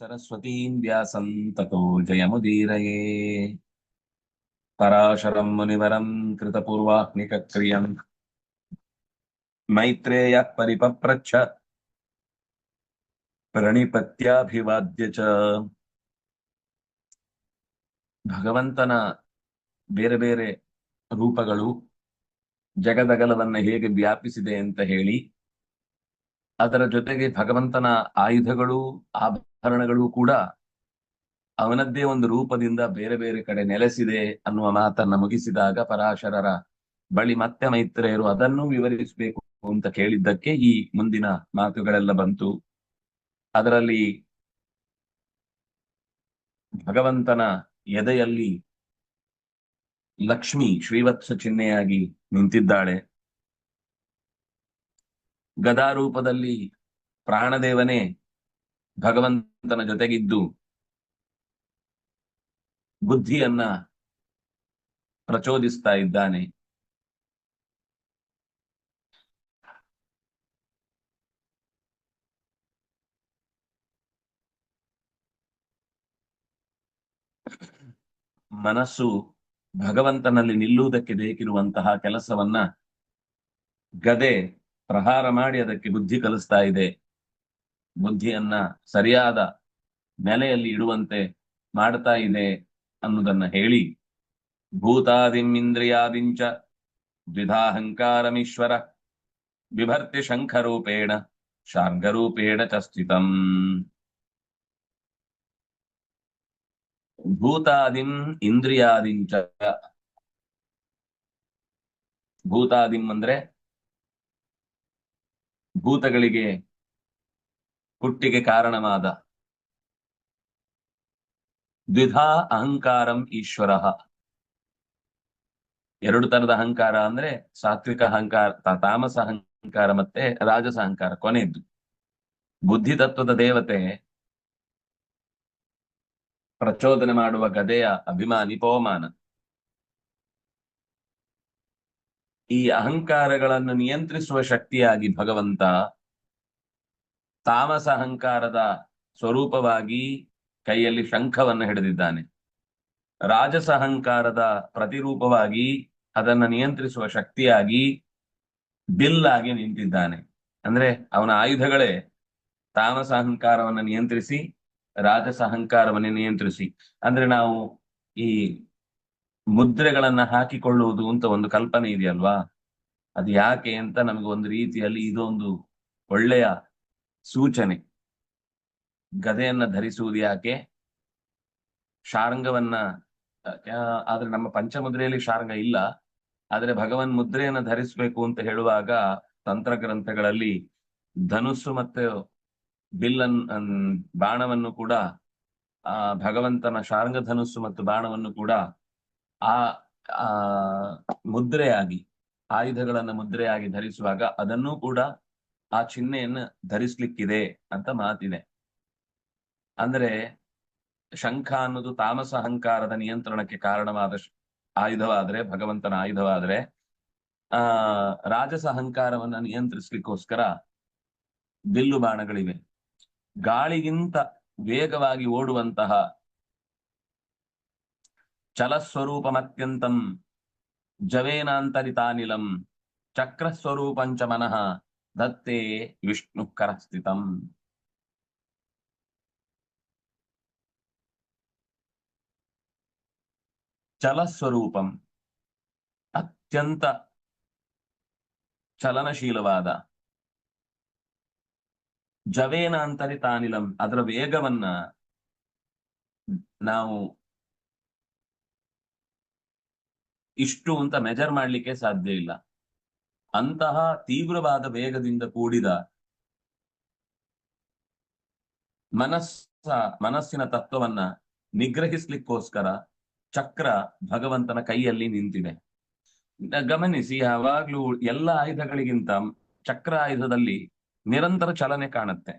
सरस्वतीं व्यासं ततो जयमुदीरये पराशरं मुनिवरं कृतपूर्वाह्निकक्रियम् मैत्रेयः परिपप्रच्छ प्रणिपत्याभिवाद्य च ಭಗವಂತನ ಬೇರೆ ಬೇರೆ ರೂಪಗಳು ಜಗದಗಲವನ್ನ ಹೇಗೆ ವ್ಯಾಪಿಸಿದೆ ಅಂತ ಹೇಳಿ ಅದರ ಜೊತೆಗೆ ಭಗವಂತನ ಆಯುಧಗಳು ಆಭರಣಗಳು ಕೂಡ ಅವನದ್ದೇ ಒಂದು ರೂಪದಿಂದ ಬೇರೆ ಬೇರೆ ಕಡೆ ನೆಲೆಸಿದೆ ಅನ್ನುವ ಮಾತನ್ನ ಮುಗಿಸಿದಾಗ ಪರಾಶರರ ಬಳಿ ಮತ್ತೆ ಮೈತ್ರೆಯರು ಅದನ್ನು ವಿವರಿಸಬೇಕು ಅಂತ ಕೇಳಿದ್ದಕ್ಕೆ ಈ ಮುಂದಿನ ಮಾತುಗಳೆಲ್ಲ ಬಂತು. ಅದರಲ್ಲಿ ಭಗವಂತನ ಎದೆಯಲ್ಲಿ ಲಕ್ಷ್ಮಿ ಶ್ರೀವತ್ಸ ಚಿಹ್ನೆಯಾಗಿ ನಿಂತಿದ್ದಾಳೆ. ಗದಾರೂಪದಲ್ಲಿ ಪ್ರಾಣದೇವನೇ ಭಗವಂತನ ಜೊತೆಗಿದ್ದು ಬುದ್ಧಿಯನ್ನ ಪ್ರಚೋದಿಸ್ತಾ ಇದ್ದಾನೆ. ಮನಸ್ಸು ಭಗವಂತನಲ್ಲಿ ನಿಲ್ಲುವುದಕ್ಕೆ ಬೇಕಿರುವಂತಹ ಕೆಲಸವನ್ನ ಗದೆ ಪ್ರಹಾರ ಮಾಡಿ ಅದಕ್ಕೆ ಬುದ್ಧಿ ಕಲಿಸ್ತಾ ಇದೆ. ಬುದ್ಧಿಯನ್ನ ಸರಿಯಾದ ನೆಲೆಯಲ್ಲಿ ಇಡುವಂತೆ ಮಾಡ್ತಾ ಇದೆ ಅನ್ನೋದನ್ನ ಹೇಳಿ ಭೂತಾದಿಮಿಂದ್ರಿಯಾದಿಂಚ ದ್ವಿಧಾಹಂಕಾರಮೀಶ್ವರ ಬಿಭರ್ತಿ ಶಂಖರೂಪೇಣ ಶಾರ್ಗರೂಪೇಣ ಚ ಸ್ಥಿತಂ. ಭೂತಾದಿಂ ಇಂದ್ರಿಯಾದಿಂಚ ಭೂತಾದಿಂ ಅಂದ್ರೆ ಭೂತಗಳಿಗೆ ಹುಟ್ಟಿಗೆ ಕಾರಣವಾದ ದ್ವಿಧಾ ಅಹಂಕಾರಂ ಈಶ್ವರ. ಎರಡು ತರದ ಅಹಂಕಾರ ಅಂದ್ರೆ ಸಾತ್ವಿಕ ಅಹಂಕಾರ ತಾಮಸ ಅಹಂಕಾರ ಮತ್ತೆ ರಾಜಸ ಅಹಂಕಾರ ಕೊನೆಯದ್ದು ಬುದ್ಧಿ ತತ್ವದ ದೇವತೆ ಪ್ರಚೋದನೆ ಮಾಡುವ ಗದೆಯ ಅಭಿಮಾನಿ ಪವಮಾನ. ಈ ಅಹಂಕಾರಗಳನ್ನು ನಿಯಂತ್ರಿಸುವ ಶಕ್ತಿಯಾಗಿ ಭಗವಂತ ತಾಮಸ ಅಹಂಕಾರದ ಸ್ವರೂಪವಾಗಿ ಕೈಯಲ್ಲಿ ಶಂಖವನ್ನು ಹಿಡಿದಿದ್ದಾನೆ. ರಾಜಸ ಅಹಂಕಾರದ ಪ್ರತಿರೂಪವಾಗಿ ಅದನ್ನ ನಿಯಂತ್ರಿಸುವ ಶಕ್ತಿಯಾಗಿ ಬಿಲ್ ಆಗಿ ನಿಂತಿದ್ದಾನೆ. ಅಂದ್ರೆ ಅವನ ಆಯುಧಗಳೇ ತಾಮಸ ಅಹಂಕಾರವನ್ನು ನಿಯಂತ್ರಿಸಿ ರಾಜಸ ಅಹಂಕಾರವನ್ನು ನಿಯಂತ್ರಿಸಿ. ಅಂದ್ರೆ ನಾವು ಈ ಮುದ್ರೆಗಳನ್ನ ಹಾಕಿಕೊಳ್ಳುವುದು ಅಂತ ಒಂದು ಕಲ್ಪನೆ ಇದೆಯಲ್ವಾ? ಅದು ಯಾಕೆ ಅಂತ ನಮಗೆ ಒಂದು ರೀತಿಯಲ್ಲಿ ಇದೊಂದು ಒಳ್ಳೆಯ ಸೂಚನೆ. ಗದೆಯನ್ನ ಧರಿಸುವುದು ಯಾಕೆ? ಶಾರಂಗವನ್ನ ಆದ್ರೆ ನಮ್ಮ ಪಂಚಮುದ್ರೆಯಲ್ಲಿ ಶಾರಂಗ ಇಲ್ಲ. ಆದ್ರೆ ಭಗವನ್ ಮುದ್ರೆಯನ್ನ ಧರಿಸಬೇಕು ಅಂತ ಹೇಳುವಾಗ ತಂತ್ರ ಗ್ರಂಥಗಳಲ್ಲಿ ಧನುಸ್ಸು ಮತ್ತೆ ಬಿಲ್ಲನ್ ಬಾಣವನ್ನು ಕೂಡ, ಆ, ಭಗವಂತನ ಶಾರಂಗ ಧನುಸ್ಸು ಮತ್ತು ಬಾಣವನ್ನು ಕೂಡ ಆ, ಮುದ್ರೆಯಾಗಿ, ಆಯುಧಗಳನ್ನ ಮುದ್ರೆಯಾಗಿ ಧರಿಸುವಾಗ ಅದನ್ನೂ ಕೂಡ ಆ ಚಿಹ್ನೆಯನ್ನು ಧರಿಸ್ಲಿಕ್ಕಿದೆ ಅಂತ ಮಾತಿದೆ. ಅಂದ್ರೆ ಶಂಖ ಅನ್ನೋದು ತಾಮಸ ಅಹಂಕಾರದ ನಿಯಂತ್ರಣಕ್ಕೆ ಕಾರಣವಾದ ಆಯುಧವಾದರೆ, ಭಗವಂತನ ಆಯುಧವಾದ್ರೆ, ಆ, ರಾಜಸ ಅಹಂಕಾರವನ್ನ ನಿಯಂತ್ರಿಸ್ಲಿಕ್ಕೋಸ್ಕರ ಬಿಲ್ಲು ಬಾಣಗಳಿವೆ. ಗಾಳಿಗಿಂತ ವೇಗವಾಗಿ ಓಡುವಂತಹ ಚಲಸ್ವರೂಪಮತ್ಯಂತಂ ಜವೇನಾಂತರಿತಾನಿಲಂ ಚಕ್ರಸ್ವರೂಪಂಚ ಮನಃ ದತ್ತೇ ಕರಸ್ಥಿತಂ ಚಲಸ್ವರೂಪಂ. ಅತ್ಯಂತ ಚಲನಶೀಲವಾದ. ಜವೇನ ಅಂತರಿತಾನಿಲಂ ಅದರ ವೇಗವನ್ನ ನಾವು ಇಷ್ಟು ಅಂತ ಮೆಜರ್ ಮಾಡ್ಲಿಕ್ಕೆ ಸಾಧ್ಯ ಇಲ್ಲ. ಅಂತಹ ತೀವ್ರವಾದ ವೇಗದಿಂದ ಕೂಡಿದ ಮನಸ್ಸ ಮನಸ್ಸಿನ ತತ್ವವನ್ನ ನಿಗ್ರಹಿಸ್ಲಿಕ್ಕೋಸ್ಕರ ಚಕ್ರ ಭಗವಂತನ ಕೈಯಲ್ಲಿ ನಿಂತಿದೆ. ಗಮನಿಸಿ, ಯಾವಾಗ್ಲೂ ಎಲ್ಲ ಆಯುಧಗಳಿಗಿಂತ ಚಕ್ರ ಆಯುಧದಲ್ಲಿ ನಿರಂತರ ಚಲನೆ ಕಾಣುತ್ತೆ.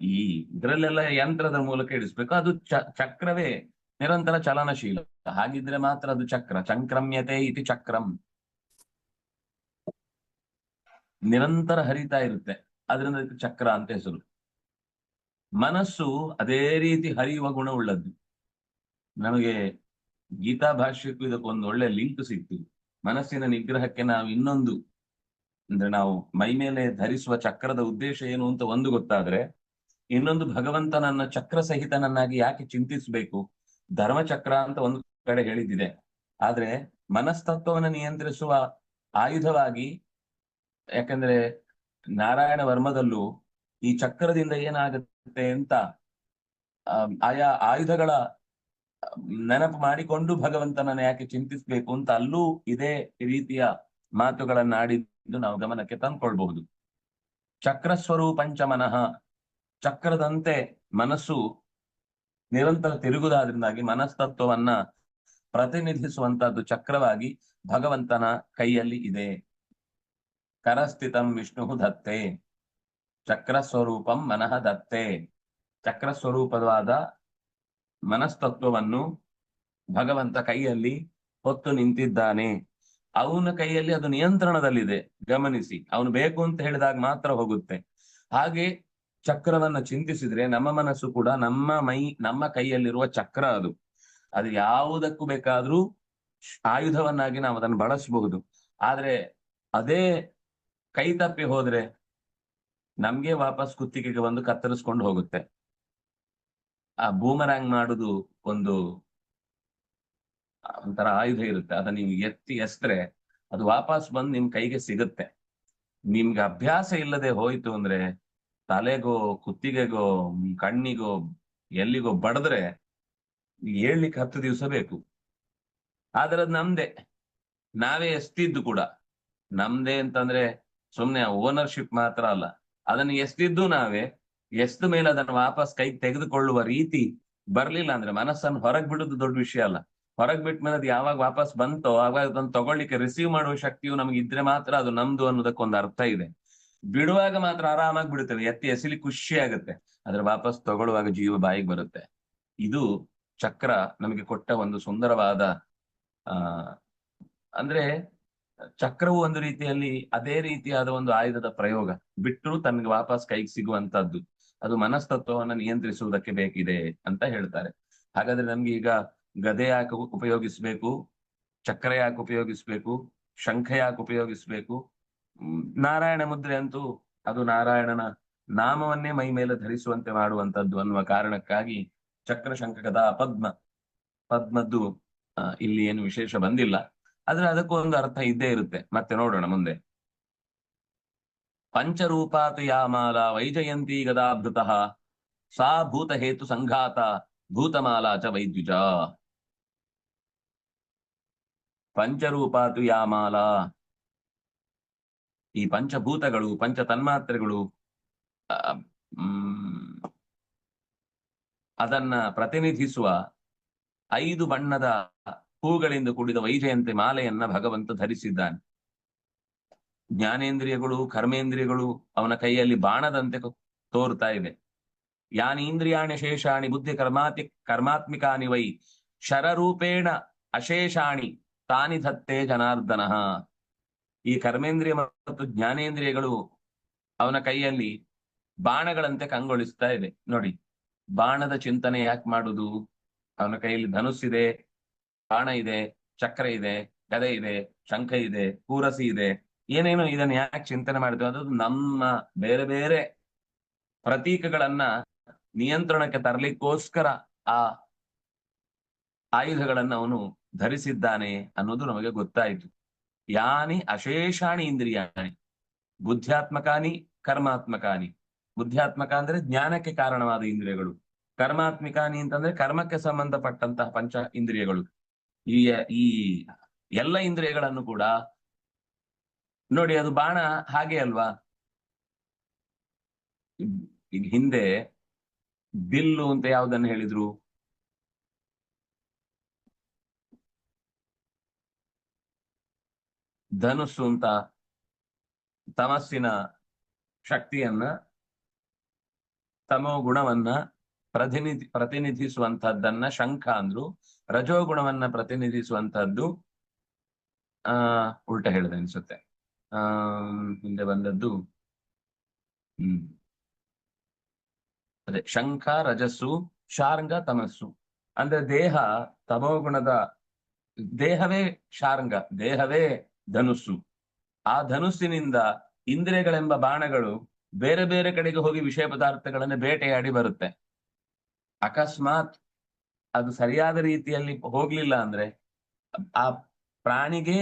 ಈ ಇದರಲ್ಲೆಲ್ಲ ಯಂತ್ರದ ಮೂಲಕ ಇಡಿಸ್ಬೇಕು ಅದು ಚಕ್ರವೇ ನಿರಂತರ ಚಲನಶೀಲ. ಹಾಗಿದ್ರೆ ಮಾತ್ರ ಅದು ಚಕ್ರ. ಚಂಕ್ರಮ್ಯತೆ ಇತಿ ಚಕ್ರಂ. ನಿರಂತರ ಹರಿತಾ ಇರುತ್ತೆ. ಅದರಿಂದ ಅದಕ್ಕೆ ಚಕ್ರ ಅಂತ ಹೆಸರು. ಮನಸ್ಸು ಅದೇ ರೀತಿ ಹರಿಯುವ ಗುಣ ಉಳ್ಳದ್ದು. ನಮಗೆ ಗೀತಾ ಭಾಷ್ಯಕ್ಕೂ ಇದಕ್ಕೊಂದು ಒಳ್ಳೆ ಲಿಂಕ್ ಸಿಕ್ತು ಮನಸ್ಸಿನ ನಿಗ್ರಹಕ್ಕೆ ನಾವು ಇನ್ನೊಂದು, ಅಂದ್ರೆ ನಾವು ಮೈ ಮೇಲೆ ಧರಿಸುವ ಚಕ್ರದ ಉದ್ದೇಶ ಏನು ಅಂತ ಒಂದು ಗೊತ್ತಾದ್ರೆ, ಇನ್ನೊಂದು ಭಗವಂತನನ್ನ ಚಕ್ರ ಸಹಿತನನ್ನಾಗಿ ಯಾಕೆ ಚಿಂತಿಸಬೇಕು? ಧರ್ಮಚಕ್ರ ಅಂತ ಒಂದು ಕಡೆ ಹೇಳಿದ್ದಿದೆ. ಆದ್ರೆ ಮನಸ್ತತ್ವವನ್ನು ನಿಯಂತ್ರಿಸುವ ಆಯುಧವಾಗಿ ಯಾಕಂದ್ರೆ ನಾರಾಯಣ ವರ್ಮದಲ್ಲೂ ಈ ಚಕ್ರದಿಂದ ಏನಾಗುತ್ತೆ ಅಂತ ಆಯಾ ಆಯುಧಗಳ ನೆನಪು ಮಾಡಿಕೊಂಡು ಭಗವಂತನನ್ನ ಯಾಕೆ ಚಿಂತಿಸ್ಬೇಕು ಅಂತ ಅಲ್ಲೂ ಇದೇ ರೀತಿಯ ಮಾತುಗಳನ್ನ ಆಡಿದ್ದು ನಾವು ಗಮನಕ್ಕೆ ತಂದ್ಕೊಳ್ಬಹುದು. ಚಕ್ರ ಸ್ವರೂಪಂಚ ಮನಃ, ಚಕ್ರದಂತೆ ಮನಸ್ಸು ನಿರಂತರ ತಿರುಗುದಾದ್ರಿಂದಾಗಿ ಮನಸ್ತತ್ವವನ್ನ ಪ್ರತಿನಿಧಿಸುವಂತಹದ್ದು ಚಕ್ರವಾಗಿ ಭಗವಂತನ ಕೈಯಲ್ಲಿ ಇದೆ. ಕರಸ್ಥಿತಂ ವಿಷ್ಣು ದತ್ತೆ. ಚಕ್ರ ಸ್ವರೂಪಂ ಮನಃ ದತ್ತೆ. ಚಕ್ರ ಸ್ವರೂಪವಾದ ಮನಸ್ತತ್ವವನ್ನು ಭಗವಂತ ಕೈಯಲ್ಲಿ ಹೊತ್ತು ನಿಂತಿದ್ದಾನೆ. ಅವನ ಕೈಯಲ್ಲಿ ಅದು ನಿಯಂತ್ರಣದಲ್ಲಿದೆ. ಗಮನಿಸಿ, ಅವನು ಬೇಕು ಅಂತ ಹೇಳಿದಾಗ ಮಾತ್ರ ಹೋಗುತ್ತೆ. ಹಾಗೆ ಚಕ್ರವನ್ನ ಚಿಂತಿಸಿದ್ರೆ ನಮ್ಮ ಮನಸ್ಸು ಕೂಡ ನಮ್ಮ ಮೈ, ನಮ್ಮ ಕೈಯಲ್ಲಿರುವ ಚಕ್ರ ಅದು. ಅದು ಯಾವುದಕ್ಕೂ ಬೇಕಾದ್ರೂ ಆಯುಧವನ್ನಾಗಿ ನಾವು ಅದನ್ನು ಬಳಸಬಹುದು. ಆದ್ರೆ ಅದೇ ಕೈ ತಪ್ಪಿ ಹೋದ್ರೆ ನಮ್ಗೆ ವಾಪಸ್ ಕುತ್ತಿಗೆಗೆ ಬಂದು ಕತ್ತರಿಸ್ಕೊಂಡು ಹೋಗುತ್ತೆ. ಆ ಬೂಮರಾಂಗ್ ಮಾಡುದು ಒಂದು ಒಂಥರ ಆಯುಧ ಇರುತ್ತೆ. ಅದ ನೀವು ಎತ್ತಿ ಎಸ್ತ್ರೆ ಅದು ವಾಪಸ್ ಬಂದು ನಿಮ್ ಕೈಗೆ ಸಿಗುತ್ತೆ. ನಿಮ್ಗೆ ಅಭ್ಯಾಸ ಇಲ್ಲದೆ ಹೋಯ್ತು ಅಂದ್ರೆ ತಲೆಗೋ, ಕುತ್ತಿಗೆಗೋ, ಕಣ್ಣಿಗೋ, ಎಲ್ಲಿಗೋ ಬಡದ್ರೆ ಏಳ್ಲಿಕ್ಕೆ ಹತ್ತು ದಿವಸ ಬೇಕು. ಆದ್ರೆ ನಮ್ದೆ ನಮ್ದೇ. ನಾವೇ ಎಸ್ತಿದ್ದು ಕೂಡ. ನಮ್ದೆ ಅಂತಂದ್ರೆ ಸುಮ್ನೆ ಓನರ್ಶಿಪ್ ಮಾತ್ರ ಅಲ್ಲ. ಅದನ್ನ ಎಷ್ಟಿದ್ದು ನಾವೇ ಎಷ್ಟು ಮೇಲೆ ಅದನ್ನ ವಾಪಸ್ ಕೈ ತೆಗೆದುಕೊಳ್ಳುವ ರೀತಿ ಬರ್ಲಿಲ್ಲ ಅಂದ್ರೆ ಮನಸ್ಸನ್ನು ಹೊರಗ್ ಬಿಡುದು ದೊಡ್ಡ ವಿಷಯ ಅಲ್ಲ. ಹೊರಗ್ ಬಿಟ್ಟ ಮೇಲೆ ಅದು ಯಾವಾಗ ವಾಪಸ್ ಬಂತೋ, ಆವಾಗ ಅದನ್ನ ತಗೊಳ್ಳಿಕ್ಕೆ ರಿಸೀವ್ ಮಾಡುವ ಶಕ್ತಿಯು ನಮ್ಗೆ ಇದ್ರೆ ಮಾತ್ರ ಅದು ನಮ್ದು ಅನ್ನೋದಕ್ಕೊಂದು ಅರ್ಥ ಇದೆ. ಬಿಡುವಾಗ ಮಾತ್ರ ಆರಾಮಾಗಿ ಬಿಡುತ್ತೇವೆ, ಎತ್ತಿ ಎಸಿಲಿ ಖುಷಿ ಆಗುತ್ತೆ. ಆದ್ರೆ ವಾಪಸ್ ತಗೊಳ್ಳುವಾಗ ಜೀವ ಬಾಯಿಗೆ ಬರುತ್ತೆ. ಇದು ಚಕ್ರ ನಮಗೆ ಕೊಟ್ಟ ಒಂದು ಸುಂದರವಾದ, ಆ, ಅಂದ್ರೆ ಚಕ್ರವು ಒಂದು ರೀತಿಯಲ್ಲಿ ಅದೇ ರೀತಿಯಾದ ಒಂದು ಆಯುಧದ ಪ್ರಯೋಗ. ಬಿಟ್ಟರು ತನಗೆ ವಾಪಸ್ ಕೈಗೆ ಸಿಗುವಂತದ್ದು ಅದು ಮನಸ್ತತ್ವವನ್ನು ನಿಯಂತ್ರಿಸುವುದಕ್ಕೆ ಬೇಕಿದೆ ಅಂತ ಹೇಳ್ತಾರೆ. ಹಾಗಾದ್ರೆ ನಮ್ಗೆ ಈಗ ಗದೆ ಯಾಕೆ ಉಪಯೋಗಿಸ್ಬೇಕು, ಚಕ್ರ ಯಾಕೆ ಉಪಯೋಗಿಸ್ಬೇಕು, ಶಂಖ ಯಾಕೆ ಉಪಯೋಗಿಸ್ಬೇಕು? ನಾರಾಯಣ ಮುದ್ರೆ ಅಂತೂ ಅದು ನಾರಾಯಣನ ನಾಮವನ್ನೇ ಮೈ ಮೇಲೆ ಧರಿಸುವಂತೆ ಮಾಡುವಂತದ್ದು ಅನ್ನುವ ಕಾರಣಕ್ಕಾಗಿ ಚಕ್ರ ಶಂಖ ಗದಾ ಪದ್ಮ, ಪದ್ಮದ್ದು ಇಲ್ಲಿ ಏನು ವಿಶೇಷ ಬಂದಿಲ್ಲ. ಆದ್ರೆ ಅದಕ್ಕೂ ಒಂದು ಅರ್ಥ ಇದ್ದೇ ಇರುತ್ತೆ. ಮತ್ತೆ ನೋಡೋಣ ಮುಂದೆ. ಪಂಚರೂಪಾತು ಯಾಮಾಲ ವೈಜಯಂತಿ ಗದಾಭೃತ ಸಾ ಭೂತ ಹೇತು ಸಂಘಾತ ಭೂತಮಾಲಾ ಚ ವೈದ್ಯುಜ. ಪಂಚರೂಪಾತು ಯಾಮಾಲ. ಈ ಪಂಚಭೂತಗಳು, ಪಂಚ ತನ್ಮಾತ್ರೆಗಳು ಅದನ್ನ ಪ್ರತಿನಿಧಿಸುವ ಐದು ಬಣ್ಣದ ಹೂಗಳಿಂದ ಕೂಡಿದ ವೈಜಯಂತೆ ಮಾಲೆಯನ್ನ ಭಗವಂತ ಧರಿಸಿದ್ದಾನೆ. ಜ್ಞಾನೇಂದ್ರಿಯಗಳು, ಕರ್ಮೇಂದ್ರಿಯಗಳು ಅವನ ಕೈಯಲ್ಲಿ ಬಾಣದಂತೆ ತೋರ್ತಾ ಇದೆ ಯಾನೀಂದ್ರಿಯಾಣಿ ಶೇಷಾಣಿ ಬುದ್ಧಿ ಕರ್ಮಾತಿ ಕರ್ಮಾತ್ಮಿಕಾನಿ ವೈ ಶರರೂಪೇಣ ಅಶೇಷಾಣಿ ತಾನಿ ಧತ್ತೆ ಜನಾರ್ದನ. ಈ ಕರ್ಮೇಂದ್ರಿಯ ಮತ್ತು ಜ್ಞಾನೇಂದ್ರಿಯಗಳು ಅವನ ಕೈಯಲ್ಲಿ ಬಾಣಗಳಂತೆ ಕಂಗೊಳಿಸ್ತಾ ಇದೆ ನೋಡಿ, ಬಾಣದ ಚಿಂತನೆ ಯಾಕೆ ಮಾಡುದು? ಅವನ ಕೈಯಲ್ಲಿ ಧನುಸ್ಸಿದೆ ಬಾಣ ಇದೆ, ಚಕ್ರ ಇದೆ, ಗದೆ ಇದೆ, ಶಂಖ ಇದೆ ಕೂರಸಿ ಇದೆ. ಏನೇನು ಇದನ್ನ ಯಾಕೆ ಚಿಂತನೆ ಮಾಡಿದ್ವಿ? ಅದು ನಮ್ಮ ಬೇರೆ ಬೇರೆ ಪ್ರತೀಕಗಳನ್ನ ನಿಯಂತ್ರಣಕ್ಕೆ ತರಲಿಕ್ಕೋಸ್ಕರ ಆ ಆಯುಧಗಳನ್ನ ಅವನು ಧರಿಸಿದ್ದಾನೆ ಅನ್ನೋದು ನಮಗೆ ಗೊತ್ತಾಯಿತು. ಯಾನಿ ಅಶೇಷಾಣಿ ಇಂದ್ರಿಯಾಣಿ. ಬುದ್ಧ್ಯಾತ್ಮಕಾನಿ, ಕರ್ಮಾತ್ಮಕಾನಿ. ಬುದ್ಧ್ಯಾತ್ಮಕ ಅಂದ್ರೆ ಜ್ಞಾನಕ್ಕೆ ಕಾರಣವಾದ ಇಂದ್ರಿಯಗಳು. ಕರ್ಮಾತ್ಮಿಕಾನಿ ಅಂತಂದ್ರೆ ಕರ್ಮಕ್ಕೆ ಸಂಬಂಧಪಟ್ಟಂತಹ ಪಂಚ ಇಂದ್ರಿಯಗಳು. ಈ ಈ ಎಲ್ಲ ಇಂದ್ರಿಯಗಳನ್ನು ಕೂಡ ನೋಡಿ ಅದು ಬಾಣ ಹಾಗೆ ಅಲ್ವಾ? ಈಗ ಹಿಂದೆ ಬಿಲ್ಲು ಅಂತ ಯಾವ್ದನ್ನ ಹೇಳಿದ್ರು? ಧನುಸ್ಸು ಅಂತ ತಮಸ್ಸಿನ ಶಕ್ತಿಯನ್ನ, ತಮೋ ಗುಣವನ್ನ ಪ್ರತಿನಿಧಿ ಪ್ರತಿನಿಧಿಸುವಂತಹದ್ದನ್ನ ಶಂಖ ಅಂದ್ರು. ರಜೋಗುಣವನ್ನ ಪ್ರತಿನಿಧಿಸುವಂತಹದ್ದು ಆ, ಉಲ್ಟ ಹೇಳಿದೆ ಅನ್ಸುತ್ತೆ. ಆ ಹಿಂದೆ ಬಂದದ್ದು, ಹ್ಮ್. ಅದೇ, ಶಂಖ, ರಜಸ್ಸು, ಶಾರ್ಂಗ, ತಮಸ್ಸು. ಅಂದ್ರೆ ದೇಹ, ತಮೋಗುಣದ, ದೇಹವೇ ಶಾರ್ಂಗ, ದೇಹವೇ ಧನುಸ್ಸು. ಆ ಧನುಸ್ಸಿನಿಂದ ಇಂದ್ರಿಯಗಳೆಂಬ ಬಾಣಗಳು ಬೇರೆ ಬೇರೆ ಕಡೆಗೆ ಹೋಗಿ ವಿಷಯ ಪದಾರ್ಥಗಳನ್ನ ಬೇಟೆಯಾಡಿ ಬರುತ್ತೆ. ಅಕಸ್ಮಾತ್ ಅದು ಸರಿಯಾದ ರೀತಿಯಲ್ಲಿ ಹೋಗ್ಲಿಲ್ಲ ಅಂದ್ರೆ ಆ ಪ್ರಾಣಿಗೆ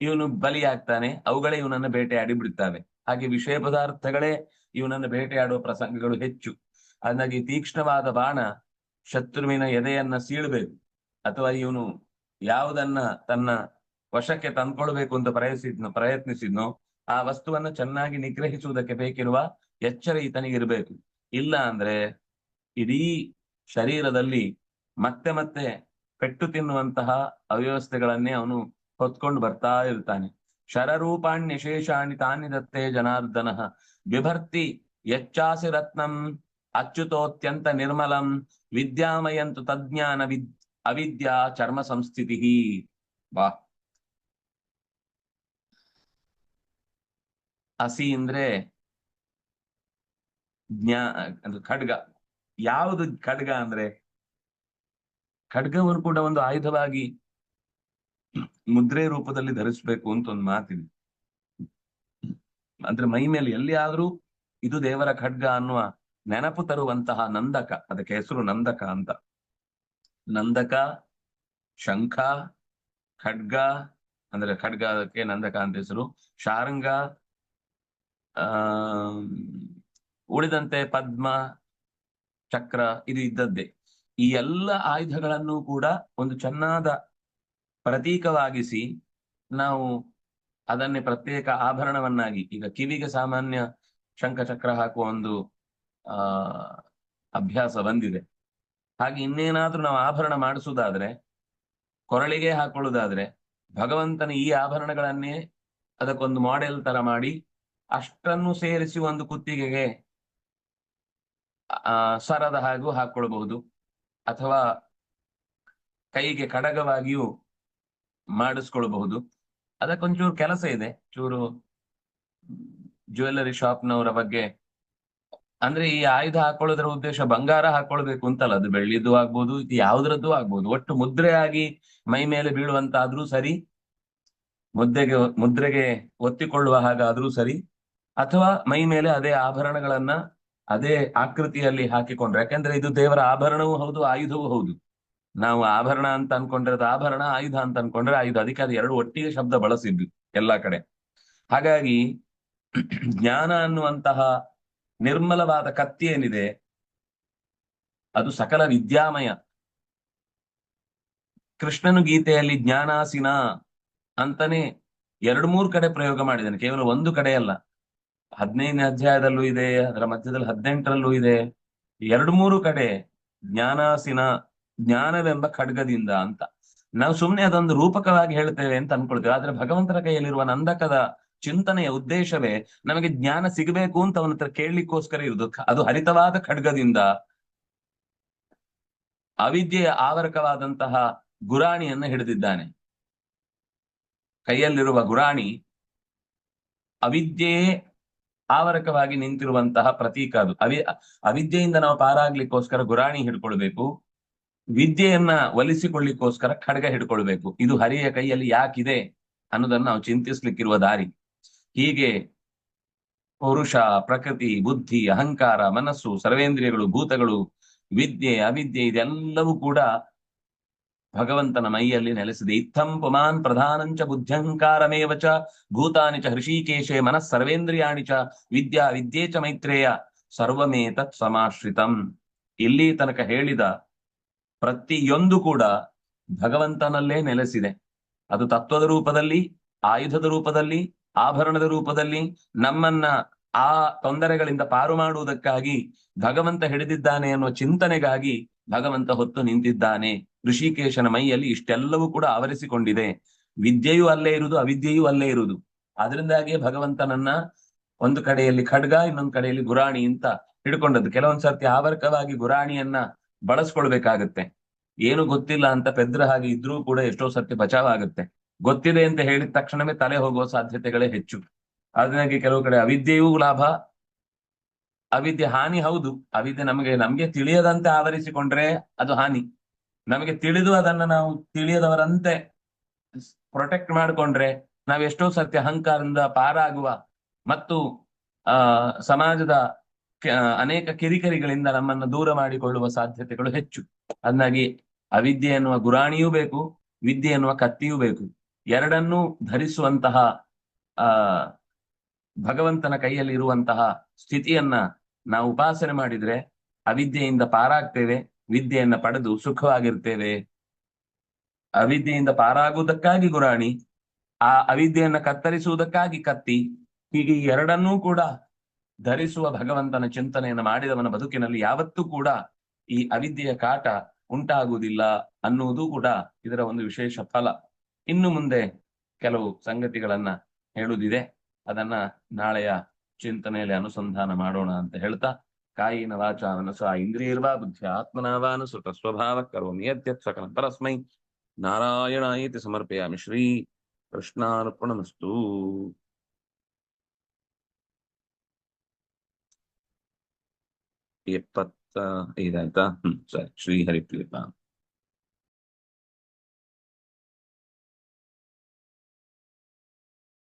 ಇವನು ಬಲಿಯಾಗ್ತಾನೆ, ಅವುಗಳೇ ಇವನನ್ನ ಬೇಟೆಯಾಡಿ ಬಿಡ್ತಾವೆ. ಹಾಗೆ ವಿಷಯ ಪದಾರ್ಥಗಳೇ ಇವನನ್ನು ಬೇಟೆಯಾಡುವ ಪ್ರಸಂಗಗಳು ಹೆಚ್ಚು. ಅದಾಗಿ ತೀಕ್ಷ್ಣವಾದ ಬಾಣ ಶತ್ರುವಿನ ಎದೆಯನ್ನ ಸೀಳಬೇಕು, ಅಥವಾ ಇವನು ಯಾವುದನ್ನ ತನ್ನ ವಶಕ್ಕೆ ತಂದ್ಕೊಳ್ಬೇಕು ಅಂತ ಪ್ರಯತ್ನಿಸಿದ್ನೋ ಪ್ರಯತ್ನಿಸಿದ್ನೋ, ಆ ವಸ್ತುವನ್ನ ಚೆನ್ನಾಗಿ ನಿಗ್ರಹಿಸುವುದಕ್ಕೆ ಬೇಕಿರುವ ಎಚ್ಚರ ಈತನಿಗಿರ್ಬೇಕು. ಇಲ್ಲ ಅಂದ್ರೆ ಇಡೀ ಶರೀರದಲ್ಲಿ ಮತ್ತೆ ಮತ್ತೆ ಪೆಟ್ಟು ತಿನ್ನುವಂತಹ ಅವ್ಯವಸ್ಥೆಗಳನ್ನೇ ಅವನು ಹೊತ್ಕೊಂಡು ಬರ್ತಾ ಇರ್ತಾನೆ. ಶರರೂಪಾಣ್ಯ ಶೇಷಾಣಿ ತಾನಿ ದತ್ತೇ ಜನಾರ್ದನ. ಬಿಭರ್ತಿ ಯಚ್ಚಾಸಿ ರತ್ನಂ ಅಚ್ಯುತೋತ್ಯಂತ ನಿರ್ಮಲಂ ವಿದ್ಯಾಮಯಂತು ತಜ್ಞಾನ ವಿದ್ ಅವಿದ್ಯಾ ಚರ್ಮ ಸಂಸ್ಥಿತಿ. ಬಾ. ಹಸಿ ಅಂದ್ರೆ ಜ್ಞಾ ಅಂದ್ರೆ ಖಡ್ಗ. ಯಾವುದು ಖಡ್ಗ ಅಂದ್ರೆ ಖಡ್ಗವನ್ನು ಕೂಡ ಒಂದು ಆಯುಧವಾಗಿ ಮುದ್ರೆ ರೂಪದಲ್ಲಿ ಧರಿಸ್ಬೇಕು ಅಂತ ಒಂದು ಮಾತಿದೆ. ಅಂದ್ರೆ ಮೈ ಮೇಲೆ ಎಲ್ಲಿ ಆದ್ರೂ ಇದು ದೇವರ ಖಡ್ಗ ಅನ್ನುವ ನೆನಪು ತರುವಂತಹ ನಂದಕ, ಅದಕ್ಕೆ ಹೆಸರು ನಂದಕ ಅಂತ. ನಂದಕ, ಶಂಖ, ಖಡ್ಗ, ಅಂದ್ರೆ ಖಡ್ಗ ಅದಕ್ಕೆ ನಂದಕ ಅಂತ ಹೆಸರು. ಶಾರಂಗ, ಆ, ಉಳಿದಂತೆ ಪದ್ಮ ಚಕ್ರ ಇದು ಇದ್ದದ್ದೇ. ಈ ಎಲ್ಲ ಆಯುಧಗಳನ್ನು ಕೂಡ ಒಂದು ಚೆನ್ನಾದ ಪ್ರತೀಕವಾಗಿಸಿ ನಾವು ಅದನ್ನೇ ಪ್ರತ್ಯೇಕ ಆಭರಣವನ್ನಾಗಿ, ಈಗ ಕಿವಿಗೆ ಸಾಮಾನ್ಯ ಶಂಖ ಚಕ್ರ ಹಾಕುವ ಒಂದು, ಆ, ಅಭ್ಯಾಸ ಬಂದಿದೆ. ಹಾಗೆ ಇನ್ನೇನಾದ್ರೂ ನಾವು ಆಭರಣ ಮಾಡಿಸುವುದಾದ್ರೆ, ಕೊರಳಿಗೆ ಹಾಕೊಳ್ಳುವುದಾದ್ರೆ, ಭಗವಂತನ ಈ ಆಭರಣಗಳನ್ನೇ ಅದಕ್ಕೊಂದು ಮಾಡೆಲ್ ತರ ಮಾಡಿ ಅಷ್ಟನ್ನು ಸೇರಿಸಿ ಒಂದು ಕುತ್ತಿಗೆಗೆ ಸರದ ಹಾಗೂ ಹಾಕೊಳ್ಬಹುದು. ಅಥವಾ ಕೈಗೆ ಕಡಗವಾಗಿಯೂ ಮಾಡಿಸ್ಕೊಳ್ಬಹುದು. ಅದಕ್ಕೊಂಚೂರು ಕೆಲಸ ಇದೆ. ಚೂರು ಜ್ಯುವೆಲ್ಲರಿ ಶಾಪ್ನವರ ಬಗ್ಗೆ. ಅಂದ್ರೆ ಈ ಆಯುಧ ಹಾಕೊಳ್ಳೋದ್ರ ಉದ್ದೇಶ ಬಂಗಾರ ಹಾಕೊಳ್ಬೇಕು ಅಂತಲ್ಲ. ಅದು ಬೆಳ್ಳಿದ್ದು ಆಗ್ಬೋದು, ಇದು ಯಾವ್ದ್ರದ್ದು ಆಗ್ಬೋದು. ಒಟ್ಟು ಮುದ್ರೆ ಆಗಿ ಮೈ ಮೇಲೆ ಬೀಳುವಂತಾದ್ರೂ ಸರಿ, ಮುದ್ದೆಗೆ, ಮುದ್ರೆಗೆ ಒತ್ತಿಕೊಳ್ಳುವ ಹಾಗಾದ್ರೂ ಸರಿ, ಅಥವಾ ಮೈ ಮೇಲೆ ಅದೇ ಆಭರಣಗಳನ್ನ ಅದೇ ಆಕೃತಿಯಲ್ಲಿ ಹಾಕಿಕೊಂಡ್ರೆ, ಯಾಕಂದ್ರೆ ಇದು ದೇವರ ಆಭರಣವೂ ಹೌದು, ಆಯುಧವೂ ಹೌದು. ನಾವು ಆಭರಣ ಅಂತ ಅನ್ಕೊಂಡ್ರೆ ಆಭರಣ, ಆಯುಧ ಅಂತ ಅನ್ಕೊಂಡ್ರೆ ಆಯುಧ. ಅದಕ್ಕೆ ಅದು ಎರಡು ಒಟ್ಟಿಗೆ ಶಬ್ದ ಬಳಸಿದ್ದು ಎಲ್ಲಾ ಕಡೆ. ಹಾಗಾಗಿ ಜ್ಞಾನ ಅನ್ನುವಂತಹ ನಿರ್ಮಲವಾದ ಕತ್ತಿ ಏನಿದೆ, ಅದು ಸಕಲ ವಿದ್ಯಾಮಯ. ಕೃಷ್ಣನು ಗೀತೆಯಲ್ಲಿ ಜ್ಞಾನಾಸಿನ ಅಂತಾನೆ ಎರಡು ಮೂರು ಕಡೆ ಪ್ರಯೋಗ ಮಾಡಿದ್ದಾನೆ, ಕೇವಲ ಒಂದು ಕಡೆ ಅಲ್ಲ ಹದಿನೈದನೇ ಅಧ್ಯಾಯದಲ್ಲೂ ಇದೆ, ಅದರ ಮಧ್ಯದಲ್ಲಿ ಹದಿನೆಂಟರಲ್ಲೂ ಇದೆ. ಎರಡು ಮೂರು ಕಡೆ ಜ್ಞಾನಾಸಿನ ಜ್ಞಾನವೆಂಬ ಖಡ್ಗದಿಂದ ಅಂತ. ನಾವು ಸುಮ್ಮನೆ ಅದೊಂದು ರೂಪಕವಾಗಿ ಹೇಳ್ತೇವೆ ಅಂತ ಅನ್ಕೊಳ್ತೇವೆ. ಆದ್ರೆ ಭಗವಂತನ ಕೈಯಲ್ಲಿರುವ ನಂದಕದ ಚಿಂತನೆಯ ಉದ್ದೇಶವೇ ನಮಗೆ ಜ್ಞಾನ ಸಿಗಬೇಕು ಅಂತ ಅವನ ಹತ್ರ ಕೇಳಲಿಕ್ಕೋಸ್ಕರ ಇರುವುದು. ಅದು ಹರಿತವಾದ ಖಡ್ಗದಿಂದ ಅವಿದ್ಯೆಯ ಆವರಕವಾದಂತಹ ಗುರಾಣಿಯನ್ನ ಹಿಡಿದಿದ್ದಾನೆ. ಕೈಯಲ್ಲಿರುವ ಗುರಾಣಿ ಅವಿದ್ಯೆಯೇ ಆವರಕವಾಗಿ ನಿಂತಿರುವಂತಹ ಪ್ರತೀಕ ಅದು. ಅವಿ, ಅವಿದ್ಯೆಯಿಂದ ನಾವು ಪಾರಾಗ್ಲಿಕ್ಕೋಸ್ಕರ ಗುರಾಣಿ ಹಿಡ್ಕೊಳ್ಬೇಕು. ವಿದ್ಯೆಯನ್ನ ಒಲಿಸಿಕೊಳ್ಳಿಕ್ಕೋಸ್ಕರ ಖಡ್ಗ ಹಿಡ್ಕೊಳ್ಬೇಕು. ಇದು ಹರಿಯ ಕೈಯಲ್ಲಿ ಯಾಕಿದೆ ಅನ್ನೋದನ್ನ ನಾವು ಚಿಂತಿಸ್ಲಿಕ್ಕಿರುವ ದಾರಿ. ಹೀಗೆ ಪುರುಷ, ಪ್ರಕೃತಿ, ಬುದ್ಧಿ, ಅಹಂಕಾರ, ಮನಸ್ಸು, ಸರ್ವೇಂದ್ರಿಯಗಳು, ಭೂತಗಳು, ವಿದ್ಯೆ, ಅವಿದ್ಯೆ ಇದೆಲ್ಲವೂ ಕೂಡ ಭಗವಂತನ ಮೈಯಲ್ಲಿ ನೆಲೆಸಿದೆ. ಇತ್ತಂ ಪುಮಾನ್ ಪ್ರಧಾನಂಚ ಬುದ್ಧ್ಯಂಕಾರಮೇವ ಚ, ಭೂತಾನಿ ಚ, ಹೃಷಿಕೇಶೆ ಮನಃ ಸರ್ವೇಂದ್ರಿಯಾಣಿ ಚ, ವಿದ್ಯಾ ವಿದ್ಯೆ ಚ ಮೈತ್ರೇಯ ಸರ್ವಮೇತತ್ ಸಮಾಶ್ರಿತಂ. ಇಲ್ಲಿ ತನಕ ಹೇಳಿದ ಪ್ರತಿಯೊಂದು ಕೂಡ ಭಗವಂತನಲ್ಲೇ ನೆಲೆಸಿದೆ. ಅದು ತತ್ವದ ರೂಪದಲ್ಲಿ, ಆಯುಧದ ರೂಪದಲ್ಲಿ, ಆಭರಣದ ರೂಪದಲ್ಲಿ, ನಮ್ಮನ್ನ ಆ ತೊಂದರೆಗಳಿಂದ ಪಾರು ಮಾಡುವುದಕ್ಕಾಗಿ ಭಗವಂತ ಹಿಡಿದಿದ್ದಾನೆ ಅನ್ನುವ ಚಿಂತನೆಗಾಗಿ ಭಗವಂತ ಹೊತ್ತು ನಿಂತಿದ್ದಾನೆ. ಋಷಿಕೇಶನ ಮೈಯಲ್ಲಿ ಇಷ್ಟೆಲ್ಲವೂ ಕೂಡ ಆವರಿಸಿಕೊಂಡಿದೆ. ವಿದ್ಯೆಯೂ ಅಲ್ಲೇ ಇರುವುದು, ಅವಿದ್ಯೆಯೂ ಅಲ್ಲೇ ಇರುವುದು. ಅದರಿಂದಾಗಿಯೇ ಭಗವಂತನನ್ನ ಒಂದು ಕಡೆಯಲ್ಲಿ ಖಡ್ಗ, ಇನ್ನೊಂದು ಕಡೆಯಲ್ಲಿ ಗುರಾಣಿ ಅಂತ ಹಿಡ್ಕೊಂಡದ್ದು. ಕೆಲವೊಂದ್ ಸರ್ತಿ ಆವರ್ಕವಾಗಿ ಗುರಾಣಿಯನ್ನ ಬಳಸ್ಕೊಳ್ಬೇಕಾಗತ್ತೆ. ಏನು ಗೊತ್ತಿಲ್ಲ ಅಂತ ಪೆದ್ರ ಹಾಗೆ ಇದ್ರೂ ಕೂಡ ಎಷ್ಟೋ ಸರ್ತಿ ಬಚಾವ್ ಆಗುತ್ತೆ ಗೊತ್ತಿದೆ ಅಂತ ಹೇಳಿದ ತಕ್ಷಣವೇ ತಲೆ ಹೋಗುವ ಸಾಧ್ಯತೆಗಳೇ ಹೆಚ್ಚು. ಅದನ್ನಾಗಿ ಕೆಲವು ಕಡೆ ಅವಿದ್ಯೆಯೂ ಲಾಭ ಅವಿದ್ಯೆ ಹಾನಿ ಹೌದು. ಅವಿದ್ಯೆ ನಮಗೆ ನಮಗೆ ತಿಳಿಯದಂತೆ ಆವರಿಸಿಕೊಂಡ್ರೆ ಅದು ಹಾನಿ. ನಮಗೆ ತಿಳಿದು ಅದನ್ನ ನಾವು ತಿಳಿಯದವರಂತೆ ಪ್ರೊಟೆಕ್ಟ್ ಮಾಡಿಕೊಂಡ್ರೆ ನಾವು ಎಷ್ಟೋ ಸತ್ಯ ಅಹಂಕಾರದಿಂದ ಪಾರಾಗುವ ಮತ್ತು, ಆ, ಸಮಾಜದ ಅನೇಕ ಕಿರಿಕಿರಿಗಳಿಂದ ನಮ್ಮನ್ನು ದೂರ ಮಾಡಿಕೊಳ್ಳುವ ಸಾಧ್ಯತೆಗಳು ಹೆಚ್ಚು. ಅದನ್ನಾಗಿ ಅವಿದ್ಯೆ ಎನ್ನುವ ಗುರಾಣಿಯೂ ಬೇಕು, ವಿದ್ಯೆ ಎನ್ನುವ ಕತ್ತಿಯೂ ಬೇಕು. ಎರಡನ್ನೂ ಧರಿಸುವಂತಹ, ಆ, ಭಗವಂತನ ಕೈಯಲ್ಲಿ ಇರುವಂತಹ ಸ್ಥಿತಿಯನ್ನ ನಾವು ಉಪಾಸನೆ ಮಾಡಿದ್ರೆ ಅವಿದ್ಯೆಯಿಂದ ಪಾರಾಗ್ತೇವೆ, ವಿದ್ಯೆಯನ್ನ ಪಡೆದು ಸುಖವಾಗಿರ್ತೇವೆ. ಅವಿದ್ಯೆಯಿಂದ ಪಾರಾಗುವುದಕ್ಕಾಗಿ ಗುರಾಣಿ, ಆ ಅವಿದ್ಯೆಯನ್ನ ಕತ್ತರಿಸುವುದಕ್ಕಾಗಿ ಕತ್ತಿ, ಹೀಗೆ ಎರಡನ್ನೂ ಕೂಡ ಧರಿಸುವ ಭಗವಂತನ ಚಿಂತನೆಯನ್ನು ಮಾಡಿದವನ ಬದುಕಿನಲ್ಲಿ ಯಾವತ್ತೂ ಕೂಡ ಈ ಅವಿದ್ಯೆಯ ಕಾಟ ಉಂಟಾಗುವುದಿಲ್ಲ ಅನ್ನುವುದು ಕೂಡ ಇದರ ಒಂದು ವಿಶೇಷ ಫಲ. ಇನ್ನು ಮುಂದೆ ಕೆಲವು ಸಂಗತಿಗಳನ್ನ ಹೇಳುವುದಿದೆ. ಅದನ್ನ ನಾಳೆಯ ಚಿಂತನೆಯಲ್ಲಿ ಅನುಸಂಧಾನ ಮಾಡೋಣ ಅಂತ ಹೇಳ್ತಾ, ಕಾಯಿನ ವಾಚ ಮನಸ ಇಂದ್ರಿಯರ್ವಾ ಬುದ್ಧಿ ಆತ್ಮನಾವಾನು ಸುತ ಸ್ವಭಾವ ಕರೋಮಿ ಸಕಲಂ ಪರಸ್ಮೈ. ನಾರಾಯಣಾಯತಿ ಸಮರ್ಪಯಾಮಿ ಶ್ರೀ ಕೃಷ್ಣಾರ್ಪಣಮಸ್ತು. ಎಪ್ಪತ್ತ ಐದಾಯ್ತಾ? ಹ್ಮ್, ಸರಿ, ಶ್ರೀ ಹರಿಪ್ರಿಯಪ್ಪ.